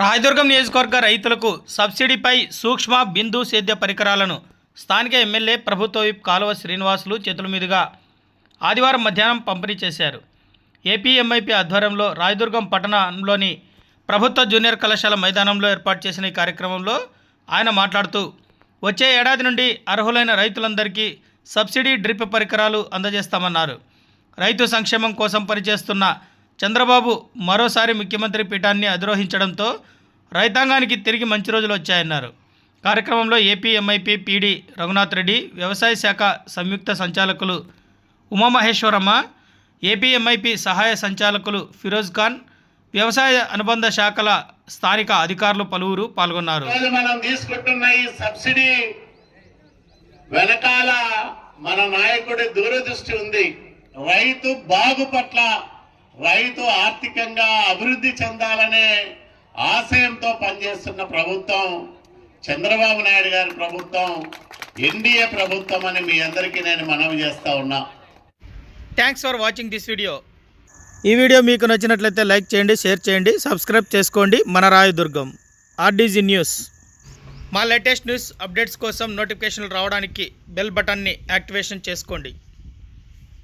రాయదుర్గం నియోజకవర్గ రైతులకు సబ్సిడీపై సూక్ష్మ బిందు సేద్య పరికరాలను స్థానిక ఎమ్మెల్యే ప్రభుత్వ విప్ కాలువ శ్రీనివాసులు చేతుల మీదుగా ఆదివారం మధ్యాహ్నం పంపిణీ చేశారు. ఏపీఎంఐపీ ఆధ్వర్యంలో రాయదుర్గం పట్టణంలోని ప్రభుత్వ జూనియర్ కళాశాల మైదానంలో ఏర్పాటు చేసిన ఈ కార్యక్రమంలో ఆయన మాట్లాడుతూ వచ్చే ఏడాది నుండి అర్హులైన రైతులందరికీ సబ్సిడీ డ్రిప్ పరికరాలు అందజేస్తామన్నారు. రైతు సంక్షేమం కోసం పనిచేస్తున్న చంద్రబాబు మరోసారి ముఖ్యమంత్రి పీఠాన్ని అధిరోహించడంతో రైతాంగానికి తిరిగి మంచి రోజులు వచ్చాయన్నారు. కార్యక్రమంలో AP MIP PD Raghunath Reddy వ్యవసాయ శాఖ సంయుక్త సంచాలకులు ఉమామహేశ్వరమ్మ ఏపీ ఎంఐపీ సహాయ సంచాలకులు ఫిరోజ్ ఖాన్ వ్యవసాయ అనుబంధ శాఖల స్థానిక అధికారులు పలువురు పాల్గొన్నారు. మనం తీసుకుంటున్న ఈ సబ్సిడీ వెనకాల మన నాయకుడి దూరదృష్టి ఉంది. రైతు బాగు పట్ల రైతు ఆర్థికంగా అభివృద్ధి చెందాలనే ఆశయంతో పనిచేస్తున్న ప్రభుత్వం చంద్రబాబు నాయుడు గారి ప్రభుత్వం ఎన్డీఏ ప్రభుత్వం అని మీ అందరికీ నేను మనవి చేస్తా ఉన్నా. Thanks for watching this video ఈ వీడియో మీకు నచ్చినట్లయితే లైక్ చేయండి షేర్ చేయండి సబ్స్క్రైబ్ చేసుకోండి. మన రాయదుర్గం ఆర్డీజీ న్యూస్. మా లేటెస్ట్ న్యూస్ అప్డేట్స్ కోసం నోటిఫికేషన్లు రావడానికి బెల్ బటన్ని యాక్టివేషన్ చేసుకోండి.